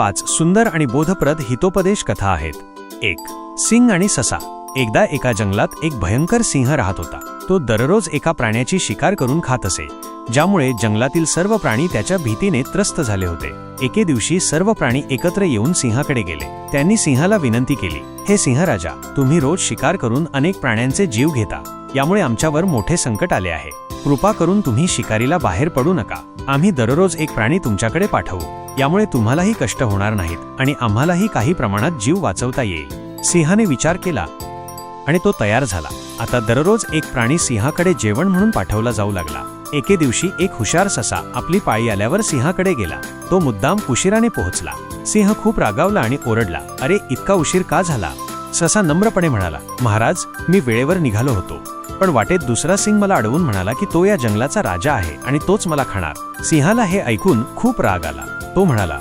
पाच सुंदर आणि बोधप्रद हितोपदेश कथा आहेत. एक सिंग आणि ससा. एकदा एका जंगलात एक भयंकर सिंह राहत होता. तो दररोज एका प्राण्याची शिकार करून खात असे ज्यामुळे जंगलातील सर्व प्राणी त्याच्या भीतीने त्रस्त झाले होते. एके दिवशी सर्व प्राणी एकत्र येऊन सिंहाकडे गेले. त्यांनी सिंहाला विनंती केली हे सिंहराजा तुम्ही रोज शिकार करून अनेक प्राण्यांचे जीव घेता. यामुळे आमच्यावर मोठे संकट आले आहे. कृपा करून तुम्ही शिकारीला बाहेर पडू नका. आम्ही दररोज एक प्राणी तुमच्याकडे पाठवू. यामुळे तुम्हालाही कष्ट होणार नाहीत आणि आम्हालाही काही प्रमाणात जीव वाचवता येईल. सिंहाने विचार केला आणि तो तयार झाला. आता दररोज एक प्राणी सिंहाकडे जेवण म्हणून पाठवला जाऊ लागला. एके दिवशी एक हुशार ससा आपली पाळी आल्यावर सिंहाकडे गेला. तो मुद्दाम उशिराने पोहोचला. सिंह खूप रागावला आणि ओरडला अरे इतका उशीर का झाला? ससा नम्रपणे म्हणाला महाराज मी वेळेवर निघालो होतो. पण वाटेत दुसरा सिंग मला अडवून म्हणाला की तो या जंगलाचा राजा आहे आणि तोच मला खाणार. सिंहाला हे ऐकून खूप राग आला. तो म्हणाला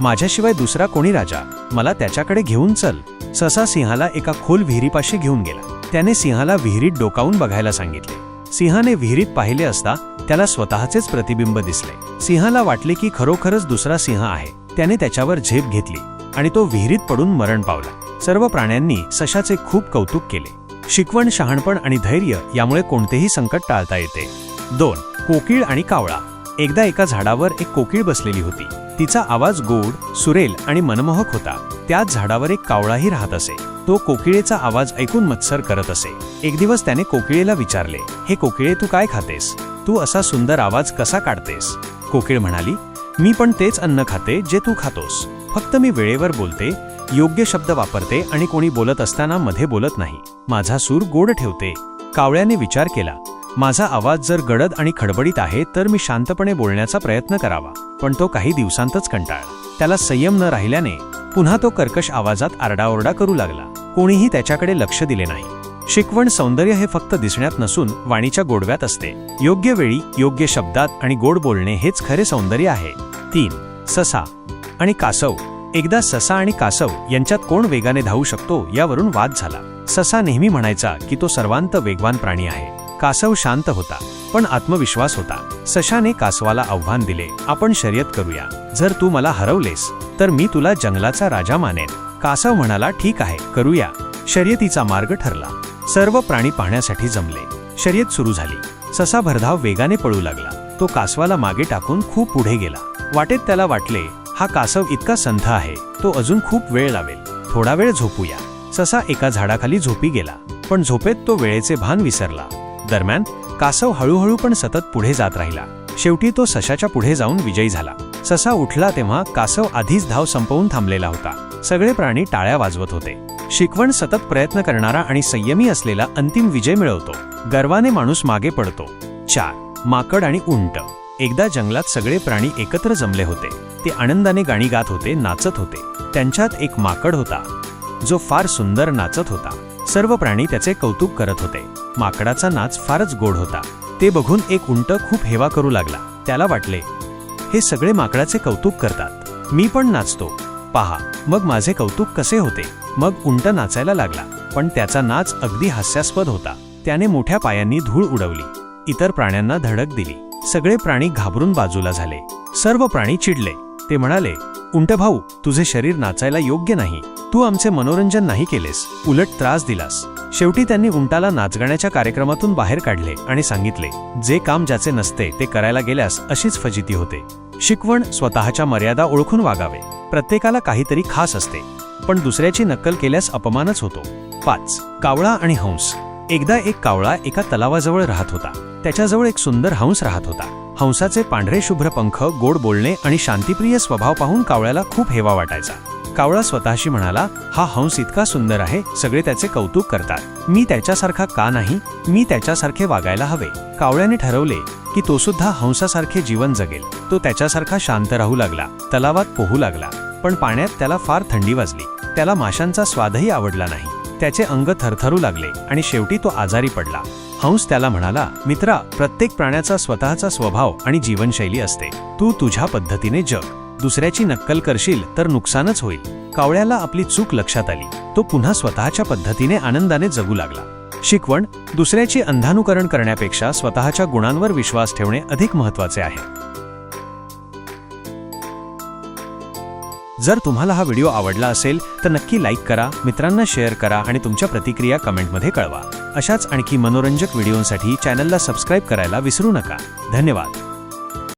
माझ्याशिवाय दुसरा कोणी राजा? मला त्याच्याकडे घेऊन चल. ससा सिंहाला एका खोल विहिरीपाशी घेऊन गेला. त्याने सिंहाला विहिरीत डोकावून बघायला सांगितले. सिंहाने विहिरीत पाहिले असता त्याला स्वतःचेच प्रतिबिंब दिसले. सिंहाला वाटले की खरोखरच दुसरा सिंह आहे. त्याने त्याच्यावर झेप घेतली. आणि तो विहिरीत पडून मरण पावला. सर्व प्राण्यांनी सशाचे खूप कौतुक केले. शिकवण शहाणपण आणि धैर्य यामुळे कोणतेही संकट टाळता येते. दोन कोकिळ आणि कावळा. एकदा एका झाडावर एक कोकिळ बसलेली होती. तिचा आवाज गोड सुरेल आणि मनमोहक होता. त्याच झाडावर एक कावळाही राहत असे. तो कोकिळेचा आवाज ऐकून मत्सर करत असे. एक दिवस त्याने कोकिळेला विचारले हे कोकिळे तू काय खातेस? तू असा सुंदर आवाज कसा काढतेस? कोकिळ म्हणाली मी पण तेच अन्न खाते जे तू खातोस. फक्त मी वेळेवर बोलते योग्य शब्द वापरते आणि कोणी बोलत असताना मध्ये बोलत नाही. माझा सूर गोड ठेवते. कावळ्याने विचार केला माझा आवाज जर गडद आणि खडबडीत आहे तर मी शांतपणे बोलण्याचा प्रयत्न करावा. पण तो काही दिवसांतच कंटाळला त्याला संयम न राहिल्याने पुन्हा तो कर्कश आवाजात आरडाओरडा करू लागला. कोणीही त्याच्याकडे लक्ष दिले नाही. शिकवण सौंदर्य हे फक्त दिसण्यात नसून वाणीच्या गोडव्यात असते. योग्य वेळी योग्य शब्दात आणि गोड बोलणे हेच खरे सौंदर्य आहे. तीन ससा आणि कासव. एकदा ससा आणि कासव यांच्यात कोण वेगाने धावू शकतो यावरून वाद झाला. ससा नेहमी म्हणायचा की तो सर्वांत वेगवान प्राणी आहे. कासव शांत होता पण आत्मविश्वास होता. सशाने कासवाला आव्हान दिले आपण शर्यत करूया. जर तू मला हरवलेस तर मी तुला जंगलाचा राजा मानेन. कासव म्हणाला ठीक आहे करूया. शर्यतीचा मार्ग ठरला. सर्व प्राणी पाहण्यासाठी जमले. शर्यत सुरू झाली. ससा भरधाव वेगाने पळू लागला. तो कासवाला मागे टाकून खूप पुढे गेला. वाटेत त्याला वाटले हा कासव इतका संथ आहे. तो अजून खूप वेळ लावेल. थोडा वेळ झोपूया. ससा एका झाडाखाली झोपी गेला. पण झोपेत तो वेळेचे भान विसरला. दरम्यान कासव हळूहळू पण सतत पुढे जात राहिला. शेवटी तो सशाच्या पुढे जाऊन विजयी झाला. ससा उठला तेव्हा कासव आधीच धाव संपवून थांबलेला होता. सगळे प्राणी टाळ्या वाजवत होते. शिकवण सतत प्रयत्न करणारा आणि संयमी असलेला अंतिम विजय मिळवतो. गर्वाने माणूस मागे पडतो. चार. माकड आणि उंट. एकदा जंगलात सगळे प्राणी एकत्र जमले होते. ते आनंदाने गाणी गात होते नाचत होते. त्यांच्यात एक माकड होता. जो फार सुंदर नाचत होता. सर्व प्राणी त्याचे कौतुक करत होते. माकडाचा नाच फारच गोड होता. ते बघून एक उंट खूप हेवा करू लागला. त्याला वाटले हे सगळे माकडाचे कौतुक करतात. मी पण नाचतो. पहा मग माझे कौतुक कसे होते? मग उंट नाचायला लागला. पण त्याचा नाच अगदी हास्यास्पद होता. त्याने मोठ्या पायांनी धूळ उडवली. इतर प्राण्यांना धडक दिली. सगळे प्राणी घाबरून बाजूला झाले. सर्व प्राणी चिडले. ते म्हणाले उंट भाऊ तुझे शरीर नाचायला योग्य नाही. तू आमचे मनोरंजन नाही केलेस. उलट त्रास दिलास. शेवटी त्यांनी उंटाला नाचगाण्याच्या कार्यक्रमातून बाहेर काढले आणि सांगितले जे काम ज्याचे नसते ते करायला गेल्यास अशीच फजिती होते. शिकवण स्वतःच्या मर्यादा ओळखून वागावे. प्रत्येकाला काहीतरी खास असते. पण दुसऱ्याची नक्कल केल्यास अपमानच होतो. पाच कावळा आणि हंस. एकदा एक कावळा एका तलावाजवळ राहत होता. त्याच्याजवळ एक सुंदर हंस राहत होता. हंसाचे पांढरे शुभ्र पंख गोड बोलणे आणि शांतिप्रिय स्वभाव पाहून कावळ्याला खूप हेवा वाटायचा. कावळा स्वतःशी म्हणाला हा हंस इतका सुंदर आहे सगळे त्याचे कौतुक करतात. मी त्याच्यासारखा का नाही? मी त्याच्यासारखे वागायला हवे. कावळ्याने ठरवले की तो सुद्धा हंसासारखे जीवन जगेल. तो त्याच्यासारखा शांत राहू लागला. तलावात पोहू लागला. पण पाण्यात त्याला फार थंडी वाजली. त्याला माशांचा स्वादही आवडला नाही. त्याचे अंग थरथरू लागले आणि शेवटी तो आजारी पडला. हंस त्याला म्हणाला मित्रा प्रत्येक प्राण्याचा स्वतःचा स्वभाव आणि जीवनशैली असते. तू तुझ्या पद्धतीने जग. दुसऱ्याची नक्कल करशील तर नुकसानच होईल. कावळ्याला आपली चूक लक्षात आली. तो पुन्हा स्वतःच्या पद्धतीने आनंदाने जगू लागला. शिकवण दुसऱ्याची अंधानुकरण करण्यापेक्षा स्वतःच्या गुणांवर विश्वास ठेवणे अधिक महत्त्वाचे आहे. जर तुम्हाला हा व्हिडिओ आवडला असेल तर नक्की लाईक करा मित्रांना शेअर करा आणि तुमच्या प्रतिक्रिया कमेंटमध्ये कळवा. अशाच आणखी मनोरंजक व्हिडिओंसाठी चॅनलला सबस्क्राईब करायला विसरू नका. धन्यवाद.